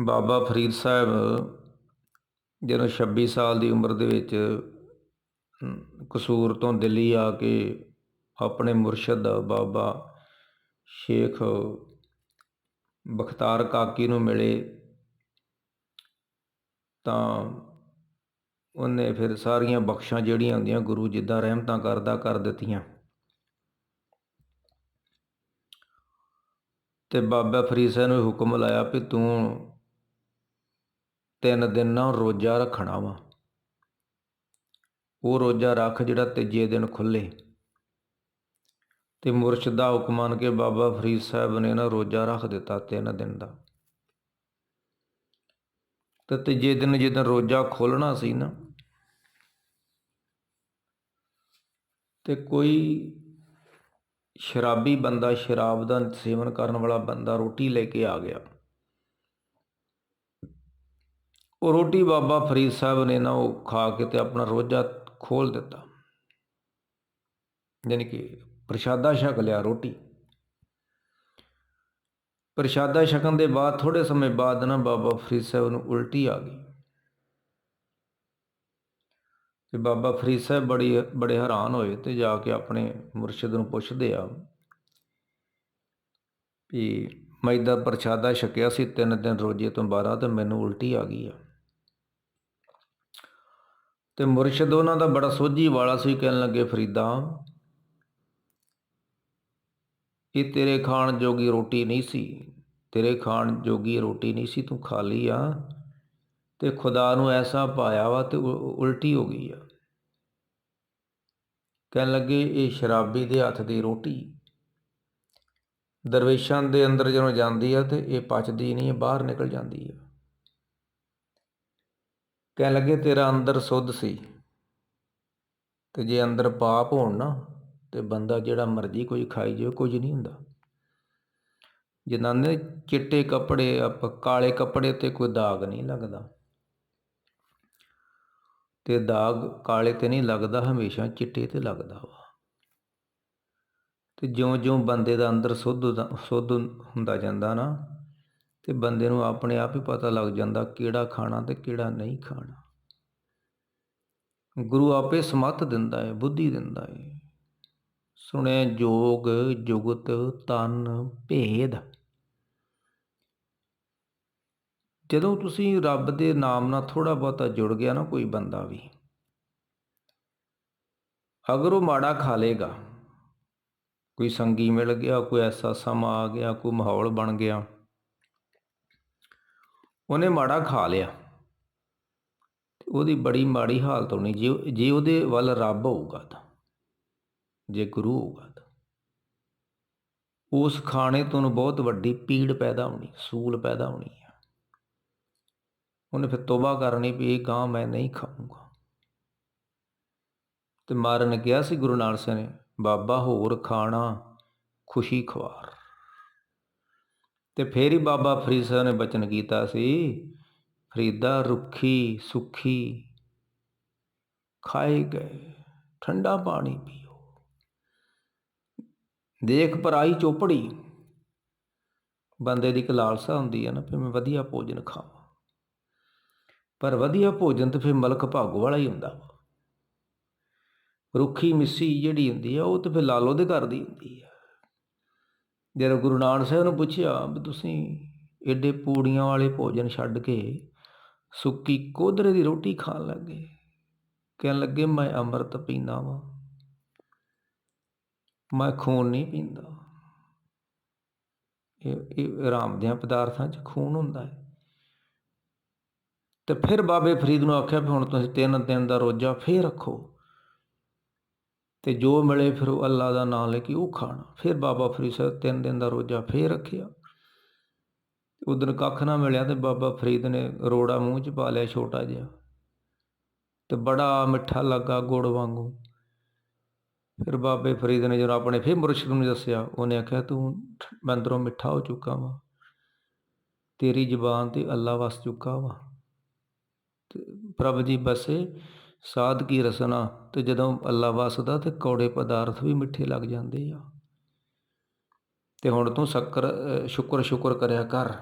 ਬਾਬਾ ਫਰੀਦ ਸਾਹਿਬ ਜਦੋਂ 26 ਸਾਲ ਦੀ ਉਮਰ ਦੇ ਵਿੱਚ ਕਸੂਰ ਤੋਂ ਦਿੱਲੀ ਆ ਕੇ ਆਪਣੇ ਮੁਰਸ਼ਦ ਬਾਬਾ ਸ਼ੇਖ ਬਖਤਾਰ ਕਾਕੀ ਨੂੰ ਮਿਲੇ, ਤਾਂ ਉਹਨੇ ਫਿਰ ਸਾਰੀਆਂ ਬਖਸ਼ਾਂ ਜਿਹੜੀਆਂ ਹੁੰਦੀਆਂ ਗੁਰੂ ਜਿੱਦਾਂ ਰਹਿਮਤਾਂ ਕਰਦਾ ਕਰ ਦਿੱਤੀਆਂ। ਤੇ ਬਾਬਾ ਫਰੀਦ ਸਾਹਿਬ ਨੂੰ ਹੁਕਮ ਲਾਇਆ ਵੀ ਤੂੰ ਤਿੰਨ ਦਿਨ ਨਾ ਰੋਜ਼ਾ ਰੱਖਣਾ ਵਾ। ਉਹ ਰੋਜ਼ਾ ਰੱਖ ਜਿਹੜਾ ਤੀਜੇ ਦਿਨ ਖੁੱਲੇ। ਤੇ ਮੁਰਸ਼ਿਦ ਦਾ ਹੁਕਮ ਮੰਨ ਕੇ ਬਾਬਾ ਫਰੀਦ ਸਾਹਿਬ ਨੇ ਨਾ ਰੋਜ਼ਾ ਰੱਖ ਦਿੱਤਾ ਤਿੰਨ ਦਿਨ ਦਾ। ਤੇ ਤੀਜੇ ਦਿਨ ਜਦੋਂ ਰੋਜ਼ਾ ਖੋਲਣਾ ਸੀ ਨਾ, ਤੇ ਕੋਈ ਸ਼ਰਾਬੀ ਬੰਦਾ ਸ਼ਰਾਬ ਦਾ ਸੇਵਨ ਕਰਨ ਵਾਲਾ ਬੰਦਾ ਰੋਟੀ ਲੈ ਕੇ ਆ ਗਿਆ। ਉਹ ਰੋਟੀ ਬਾਬਾ ਫਰੀਦ ਸਾਹਿਬ ਨੇ ਨਾ ਉਹ ਖਾ ਕੇ ਤੇ ਆਪਣਾ ਰੋਜ਼ਾ ਖੋਲ ਦਿੱਤਾ। ਯਾਨੀ ਕਿ ਪ੍ਰਸ਼ਾਦਾ ਛਕ ਲਿਆ ਰੋਟੀ। ਪ੍ਰਸ਼ਾਦਾ ਛਕਣ ਦੇ ਬਾਅਦ ਥੋੜੇ ਸਮੇਂ ਬਾਅਦ ਨਾ ਬਾਬਾ ਫਰੀਦ ਸਾਹਿਬ ਨੂੰ ਉਲਟੀ ਆ ਗਈ। ਤੇ ਬਾਬਾ ਫਰੀਦ ਸਾਹਿਬ ਬੜੀ, ਬੜੇ ਹੈਰਾਨ ਹੋਏ ਤੇ ਜਾ ਕੇ ਆਪਣੇ ਮੁਰਸ਼ਿਦ ਨੂੰ ਪੁੱਛਦੇ ਆ ਵੀ ਮੈਂ ਇਦਾਂ ਪ੍ਰਸ਼ਾਦਾ ਛਕਿਆ ਸੀ, ਤਿੰਨ ਦਿਨ ਰੋਜੇ ਤੋਂ ਬਾਅਦ ਤੇ ਮੈਨੂੰ ਉਲਟੀ ਆ ਗਈ ਆ। ਤੇ ਮੁਰਸ਼ਿਦ ਉਹਨਾਂ ਦਾ ਬੜਾ ਸੋਝੀ ਵਾਲਾ ਸੀ, ਕਹਿਣ ਲੱਗੇ, ਫਰੀਦਾ, ਇਹ ਤੇਰੇ ਖਾਣ ਜੋਗੀ ਰੋਟੀ ਨਹੀਂ ਸੀ, ਤੇਰੇ ਖਾਣ ਜੋਗੀ ਰੋਟੀ ਨਹੀਂ ਸੀ, ਤੂੰ ਖਾ ਲਈ ਆ ਤੇ ਖੁਦਾ ਨੂੰ ਐਸਾ ਪਾਇਆ ਵਾ ਤੇ ਉਲਟੀ ਹੋ ਗਈ ਆ। ਕਹਿਣ ਲੱਗੇ, ਇਹ ਸ਼ਰਾਬੀ ਦੇ ਹੱਥ ਦੀ ਰੋਟੀ। ਦਰਵੇਸ਼ਾਂ ਦੇ ਅੰਦਰ ਜਦੋਂ ਜਾਂਦੀ ਆ ਤੇ ਇਹ ਪਚਦੀ ਨਹੀਂ ਬਾਹਰ ਨਿਕਲ ਜਾਂਦੀ ਆ। ਕਹਿਣ ਲੱਗੇ, ਤੇਰਾ ਅੰਦਰ ਸੁੱਧ ਸੀ ਤੇ ਜੇ ਅੰਦਰ ਪਾਪ ਹੋਣ ਨਾ, ਤੇ ਬੰਦਾ ਜਿਹੜਾ ਮਰਜ਼ੀ ਕੋਈ ਖਾਈ ਜਾਵੇ, ਕੁਝ ਨਹੀਂ ਹੁੰਦਾ। ਜਨਾਨੇ, ਚਿੱਟੇ ਕੱਪੜੇ, ਆਪ ਕਾਲੇ ਕੱਪੜੇ ਤੇ ਕੋਈ ਦਾਗ ਨਹੀਂ ਲੱਗਦਾ। ਤੇ ਦਾਗ ਕਾਲੇ ਤੇ ਨਹੀਂ ਲੱਗਦਾ, ਹਮੇਸ਼ਾ ਚਿੱਟੇ ਤੇ ਲੱਗਦਾ ਵਾ। ਤੇ ਜਿਉਂ-ਜਿਉਂ ਬੰਦੇ ਦਾ ਅੰਦਰ ਸੁੱਧ ਸੁੱਧ ਹੁੰਦਾ ਜਾਂਦਾ ਨਾ ਅਤੇ ਬੰਦੇ ਨੂੰ ਆਪਣੇ ਆਪ ਹੀ ਪਤਾ ਲੱਗ ਜਾਂਦਾ ਕਿਹੜਾ ਖਾਣਾ ਅਤੇ ਕਿਹੜਾ ਨਹੀਂ ਖਾਣਾ। ਗੁਰੂ ਆਪੇ ਸਮੱਤ ਦਿੰਦਾ ਹੈ ਬੁੱਧੀ ਦਿੰਦਾ ਹੈ ਸੁਣਿਆ ਜੋਗ, ਜੁਗਤ, ਤਨ, ਭੇਦ। ਜਦੋਂ ਤੁਸੀਂ ਰੱਬ ਦੇ ਨਾਮ ਨਾਲ ਥੋੜਾ ਬਹੁਤਾ ਜੁੜ ਗਿਆ ਨਾ ਕੋਈ ਬੰਦਾ ਵੀ, ਅਗਰ ਉਹ ਮਾੜਾ ਖਾ ਲੇਗਾ ਕੋਈ ਸੰਗੀ ਮਿਲ ਗਿਆ, ਕੋਈ ਐਸਾ ਸਮਾਂ ਆ ਗਿਆ, ਕੋਈ ਮਾਹੌਲ ਬਣ ਗਿਆ ਉਹਨੇ ਮਾੜਾ ਖਾ ਲਿਆ। ਤੇ ਉਹਦੀ ਬੜੀ ਮਾੜੀ ਹਾਲਤ ਹੋਣੀ, ਜੇ ਜੇ ਉਹਦੇ ਵੱਲ ਰੱਬ ਹੋਊਗਾ ਤਾਂ, ਜੇ ਗੁਰੂ ਹੋਊਗਾ ਤਾਂ। ਉਸ ਖਾਣੇ ਤੋਂ ਬਹੁਤ ਵੱਡੀ ਪੀੜ ਪੈਦਾ ਹੋਣੀ, ਸੂਲ ਪੈਦਾ ਹੋਣੀ ਹੈ ਉਹਨੇ ਫਿਰ ਤੋਬਾ ਕਰਨੀ ਵੀ ਇਹ ਗਾਂ ਮੈਂ ਨਹੀਂ ਖਾਊਂਗਾ। ਤੇ ਮਾਰਨ ਗਿਆ ਸੀ ਗੁਰੂ ਨਾਨਕ ਸਿੰਘ ਨੇ, ਬਾਬਾ ਹੋਰ ਖਾਣਾ ਖੁਸ਼ੀ ਖਵਾਰ। ਤੇ ਫੇਰ ਹੀ ਬਾਬਾ ਫਰੀਦ ਸਾਹਿਬ ਨੇ ਬਚਨ ਕੀਤਾ ਸੀ, ਫਰੀਦਾ ਰੁੱਖੀ ਸੁੱਖੀ ਖਾਏ ਗਏ, ਠੰਡਾ ਪਾਣੀ ਪੀਓ। ਦੇਖ ਪਰਾਈ ਚੋਪੜੀ, ਬੰਦੇ ਦੀ ਇੱਕ ਲਾਲਸਾ ਹੁੰਦੀ ਹੈ ਨਾ, ਫਿਰ ਮੈਂ ਵਧੀਆ ਭੋਜਨ ਖਾਵਾਂ। ਪਰ ਵਧੀਆ ਭੋਜਨ ਤੇ ਫਿਰ ਮਲਕ ਭਾਗੋ ਵਾਲਾ ਹੀ ਹੁੰਦਾ ਵਾ। ਰੁੱਖੀ ਮਿੱਸੀ ਜਿਹੜੀ ਹੁੰਦੀ ਆ, ਉਹ ਤੇ ਫਿਰ ਲਾਲੋ ਦੇ ਘਰ ਦੀ ਹੁੰਦੀ ਆ। ਜਦੋਂ ਗੁਰੂ ਨਾਨਕ ਸਾਹਿਬ ਨੂੰ ਪੁੱਛਿਆ ਵੀ ਤੁਸੀਂ ਐਡੇ ਪੂੜੀਆਂ ਵਾਲੇ ਭੋਜਨ ਛੱਡ ਕੇ ਸੁੱਕੀ ਕੋਧਰੇ ਦੀ ਰੋਟੀ ਖਾਣ ਲੱਗੇ? ਕਹਿਣ ਲੱਗੇ, ਮੈਂ ਅੰਮ੍ਰਿਤ ਪੀਂਦਾ ਵਾਂ। ਮੈਂ ਖੂਨ ਨਹੀਂ ਪੀਂਦਾ। ਇਹ ਇਹ ਆਰਾਮ ਦੀਆਂ ਪਦਾਰਥਾਂ 'ਚ ਖੂਨ ਹੁੰਦਾ ਹੈ। ਤੇ ਫਿਰ ਬਾਬੇ ਫਰੀਦ ਨੂੰ ਆਖਿਆ ਵੀ ਹੁਣ ਤੁਸੀਂ ਤਿੰਨ ਦਿਨ ਦਾ ਰੋਜ਼ਾ ਫੇਰ ਰੱਖੋ। ਤੇ ਜੋ ਮਿਲੇ ਫਿਰ ਉਹ ਅੱਲਾ ਦਾ ਨਾਮ ਲੈ ਕੇ ਉਹ ਖਾਣਾ। ਫਿਰ ਬਾਬਾ ਫਰੀਦ ਸਾਹਿਬ ਤਿੰਨ ਦਿਨ ਦਾ ਰੋਜ਼ਾ ਫੇਰ ਰੱਖਿਆ। ਉਦੋਂ ਕੱਖ ਨਾ ਮਿਲਿਆ ਤੇ ਬਾਬਾ ਫਰੀਦ ਨੇ ਰੋੜਾ ਮੂੰਹ 'ਚ ਪਾ ਲਿਆ ਛੋਟਾ ਜਿਹਾ। ਤੇ ਬੜਾ ਮਿੱਠਾ ਲੱਗਾ ਗੁੜ ਵਾਂਗੂ। ਫਿਰ ਬਾਬੇ ਫਰੀਦ ਨੇ ਜਦੋਂ ਆਪਣੇ ਫਿਰ ਮੁਰਸ਼ਿਦ ਨੂੰ ਦੱਸਿਆ, ਉਹਨੇ ਆਖਿਆ, ਤੂੰ ਮੈਂ ਮਿੱਠਾ ਹੋ ਚੁੱਕਾ ਵਾ। ਤੇਰੀ ਜ਼ੁਬਾਨ ਤੇ ਅੱਲਾ ਵਸ ਚੁੱਕਾ ਵਾ। ਤੇ ਪ੍ਰਭ ਜੀ ਬਸੇ ਸਾਧ ਕੀ ਰਸਨਾ, ਤੇ ਜਦੋਂ ਅੱਲਾ ਵਸਦਾ ਤੇ ਕੌੜੇ ਪਦਾਰਥ ਵੀ ਮਿੱਠੇ ਲੱਗ ਜਾਂਦੇ ਆ। ਤੇ ਹੁਣ ਤੂੰ ਸ਼ੱਕਰ ਸ਼ੁਕਰ ਸ਼ੁਕਰ ਕਰਿਆ ਕਰ।